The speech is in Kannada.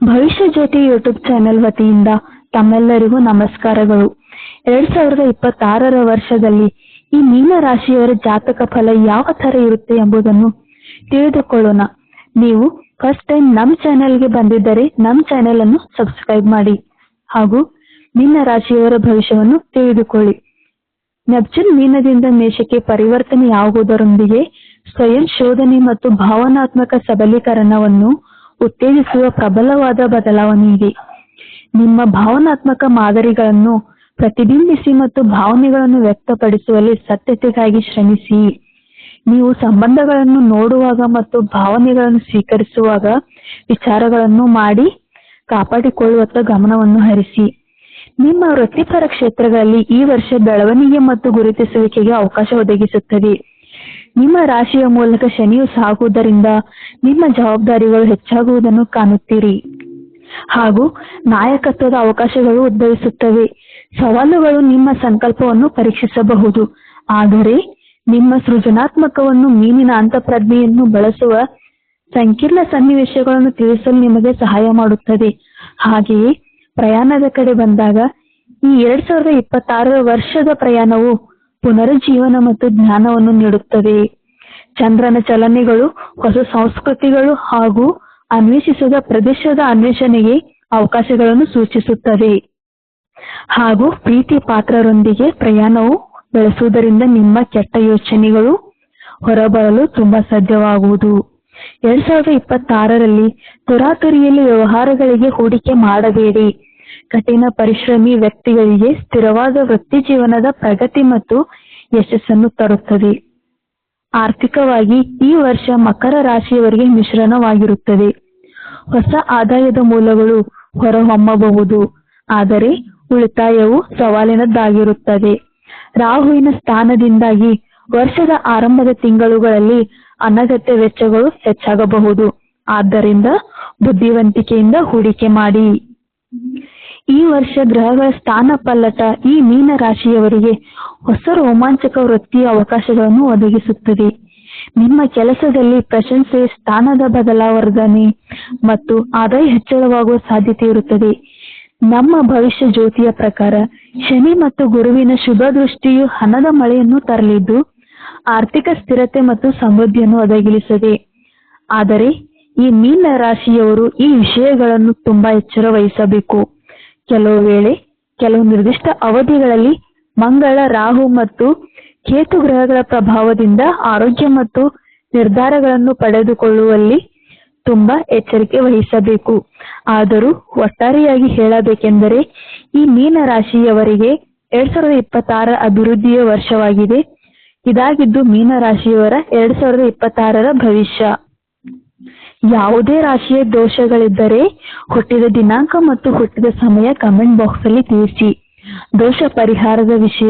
ಭವಿಷ್ಯ ಜ್ಯೋತಿ ಯೂಟ್ಯೂಬ್ ಚಾನೆಲ್ ವತಿಯಿಂದ ತಮ್ಮೆಲ್ಲರಿಗೂ ನಮಸ್ಕಾರಗಳು. ಎರಡ್ ಸಾವಿರದ ಇಪ್ಪತ್ತಾರರ ವರ್ಷದಲ್ಲಿ ಈ ಮೀನ ರಾಶಿಯವರ ಜಾತಕ ಫಲ ಯಾವ ತರ ಇರುತ್ತೆ ಎಂಬುದನ್ನು ತಿಳಿದುಕೊಳ್ಳೋಣ. ನೀವು ಫಸ್ಟ್ ಟೈಮ್ ನಮ್ಮ ಚಾನೆಲ್ಗೆ ಬಂದಿದ್ದರೆ ನಮ್ಮ ಚಾನೆಲ್ ಅನ್ನು ಸಬ್ಸ್ಕ್ರೈಬ್ ಮಾಡಿ ಹಾಗೂ ಮೀನ ರಾಶಿಯವರ ಭವಿಷ್ಯವನ್ನು ತಿಳಿದುಕೊಳ್ಳಿ. ನೆಪ್ಚೂನ್ ಮೀನದಿಂದ ಮೇಷಕ್ಕೆ ಪರಿವರ್ತನೆಯಾಗುವುದರೊಂದಿಗೆ ಸ್ವಯಂ ಶೋಧನೆ ಮತ್ತು ಭಾವನಾತ್ಮಕ ಸಬಲೀಕರಣವನ್ನು ಉತ್ತೇಜಿಸುವ ಪ್ರಬಲವಾದ ಬದಲಾವಣೆ ಇದೆ ನಿಮ್ಮ ಭಾವನಾತ್ಮಕ ಮಾದರಿಗಳನ್ನು ಪ್ರತಿಬಿಂಬಿಸಿ ಮತ್ತು ಭಾವನೆಗಳನ್ನು ವ್ಯಕ್ತಪಡಿಸುವಲ್ಲಿ ಸತ್ಯತೆಗಾಗಿ ಶ್ರಮಿಸಿ. ನೀವು ಸಂಬಂಧಗಳನ್ನು ನೋಡುವಾಗ ಮತ್ತು ಭಾವನೆಗಳನ್ನು ಸ್ವೀಕರಿಸುವಾಗ ವಿಚಾರಗಳನ್ನು ಮಾಡಿ ಕಾಪಾಡಿಕೊಳ್ಳುವತ್ತ ಗಮನವನ್ನು ಹರಿಸಿ. ನಿಮ್ಮ ವೃತ್ತಿಪರ ಕ್ಷೇತ್ರಗಳಲ್ಲಿ ಈ ವರ್ಷ ಬೆಳವಣಿಗೆ ಮತ್ತು ಗುರುತಿಸುವಿಕೆಗೆ ಅವಕಾಶ ಒದಗಿಸುತ್ತದೆ. ನಿಮ್ಮ ರಾಶಿಯ ಮೂಲಕ ಶನಿಯು ಸಾಗುವುದರಿಂದ ನಿಮ್ಮ ಜವಾಬ್ದಾರಿಗಳು ಹೆಚ್ಚಾಗುವುದನ್ನು ಕಾಣುತ್ತೀರಿ. ಹಾಗೂ ನಾಯಕತ್ವದ ಅವಕಾಶಗಳು ಉದ್ಭವಿಸುತ್ತವೆ. ಸವಾಲುಗಳು ನಿಮ್ಮ ಸಂಕಲ್ಪವನ್ನು ಪರೀಕ್ಷಿಸಬಹುದು. ಆದರೆ ನಿಮ್ಮ ಸೃಜನಾತ್ಮಕವನ್ನು ಮೀನಿನ ಅಂತಃಪ್ರಜ್ಞೆಯನ್ನು ಬಳಸುವ ಸಂಕೀರ್ಣ ಸನ್ನಿವೇಶಗಳನ್ನು ತಿಳಿಸಲು ನಿಮಗೆ ಸಹಾಯ ಮಾಡುತ್ತದೆ. ಹಾಗೆಯೇ ಪ್ರಯಾಣದ ಕಡೆ ಬಂದಾಗ ಈ ಎರಡ್ ಸಾವಿರದ ಇಪ್ಪತ್ತಾರರ ವರ್ಷದ ಪ್ರಯಾಣವು ಪುನರುಜ್ಜೀವನ ಮತ್ತು ಜ್ಞಾನವನ್ನು ನೀಡುತ್ತದೆ ಚಂದ್ರನ ಚಲನೆಗಳು, ಹೊಸ ಸಂಸ್ಕೃತಿಗಳು ಹಾಗೂ ಅನ್ವೇಷಿಸದ ಪ್ರದೇಶದ ಅನ್ವೇಷಣೆಗೆ ಅವಕಾಶಗಳನ್ನು ಸೂಚಿಸುತ್ತದೆ ಹಾಗೂ ಪ್ರೀತಿ ಪಾತ್ರರೊಂದಿಗೆ ಪ್ರಯಾಣವು ಬೆಳೆಸುವುದರಿಂದ ನಿಮ್ಮ ಕೆಟ್ಟ ಯೋಚನೆಗಳು ಹೊರಬರಲು ತುಂಬಾ ಸಾಧ್ಯವಾಗುವುದು. ಎರಡ್ ಸಾವಿರದ ಇಪ್ಪತ್ತಾರರಲ್ಲಿ ತುರಾತುರಿಯಲ್ಲಿ ವ್ಯವಹಾರಗಳಿಗೆ ಹೂಡಿಕೆ ಮಾಡಬೇಡಿ. ಕಠಿಣ ಪರಿಶ್ರಮಿ ವ್ಯಕ್ತಿಗಳಿಗೆ ಸ್ಥಿರವಾದ ವೃತ್ತಿ ಜೀವನದ ಪ್ರಗತಿ ಮತ್ತು ಯಶಸ್ಸನ್ನು ತರುತ್ತದೆ. ಆರ್ಥಿಕವಾಗಿ ಈ ವರ್ಷ ಮಕರ ರಾಶಿಯವರಿಗೆ ಮಿಶ್ರಣವಾಗಿರುತ್ತದೆ. ಹೊಸ ಆದಾಯದ ಮೂಲಗಳು ಹೊರಹೊಮ್ಮಬಹುದು. ಆದರೆ ಉಳಿತಾಯವು ಸವಾಲಿನದ್ದಾಗಿರುತ್ತದೆ. ರಾಹುವಿನ ಸ್ಥಾನದಿಂದಾಗಿ ವರ್ಷದ ಆರಂಭದ ತಿಂಗಳುಗಳಲ್ಲಿ ಅನಗತ್ಯ ವೆಚ್ಚಗಳು ಹೆಚ್ಚಾಗಬಹುದು. ಆದ್ದರಿಂದ ಬುದ್ಧಿವಂತಿಕೆಯಿಂದ ಹೂಡಿಕೆ ಮಾಡಿ. ಈ ವರ್ಷ ಗ್ರಹಗಳ ಸ್ಥಾನ ಪಲ್ಲಟ ಈ ಮೀನ ರಾಶಿಯವರಿಗೆ ಹೊಸ ರೋಮಾಂಚಕ ವೃತ್ತಿಯ ಅವಕಾಶಗಳನ್ನು ಒದಗಿಸುತ್ತದೆ. ನಿಮ್ಮ ಕೆಲಸದಲ್ಲಿ ಪ್ರಶಂಸೆ, ಸ್ಥಾನದ ಬದಲಾವರ್ಧನೆ ಮತ್ತು ಆದಾಯ ಹೆಚ್ಚಳವಾಗುವ ಸಾಧ್ಯತೆ ಇರುತ್ತದೆ. ನಮ್ಮ ಭವಿಷ್ಯ ಜ್ಯೋತಿಯ ಪ್ರಕಾರ ಶನಿ ಮತ್ತು ಗುರುವಿನ ಶುಭ ದೃಷ್ಟಿಯು ಹಣದ ಮಳೆಯನ್ನು ತರಲಿದ್ದು, ಆರ್ಥಿಕ ಸ್ಥಿರತೆ ಮತ್ತು ಸಮೃದ್ಧಿಯನ್ನು ಒದಗಿಸಲಿದೆ ಆದರೆ ಈ ಮೀನ ರಾಶಿಯವರು ಈ ವಿಷಯಗಳನ್ನು ತುಂಬಾ ಎಚ್ಚರ ವಹಿಸಬೇಕು. ಕೆಲವು ವೇಳೆ ಕೆಲವು ನಿರ್ದಿಷ್ಟ ಅವಧಿಗಳಲ್ಲಿ ಮಂಗಳ, ರಾಹು ಮತ್ತು ಕೇತು ಗ್ರಹಗಳ ಪ್ರಭಾವದಿಂದ ಆರೋಗ್ಯ ಮತ್ತು ನಿರ್ಧಾರಗಳನ್ನು ಪಡೆದುಕೊಳ್ಳುವಲ್ಲಿ ತುಂಬಾ ಎಚ್ಚರಿಕೆ ವಹಿಸಬೇಕು. ಆದರೂ ಒಟ್ಟಾರೆಯಾಗಿ ಹೇಳಬೇಕೆಂದರೆ ಈ ಮೀನ ರಾಶಿಯವರಿಗೆ ಎರಡ್ ಸಾವಿರದ ಇಪ್ಪತ್ತಾರ ಅಭಿವೃದ್ಧಿಯ ವರ್ಷವಾಗಿದೆ. ಇದಾಗಿದ್ದು ಮೀನ ರಾಶಿಯವರ ಎರಡ್ ಸಾವಿರದ ಇಪ್ಪತ್ತಾರರ ಭವಿಷ್ಯ. ಯಾವುದೇ ರಾಶಿಯ ದೋಷಗಳಿದ್ದರೆ ಹುಟ್ಟಿದ ದಿನಾಂಕ ಮತ್ತು ಹುಟ್ಟಿದ ಸಮಯ ಕಮೆಂಟ್ ಬಾಕ್ಸ್ ಅಲ್ಲಿ ತಿಳಿಸಿ. ದೋಷ ಪರಿಹಾರದ ವಿಷಯ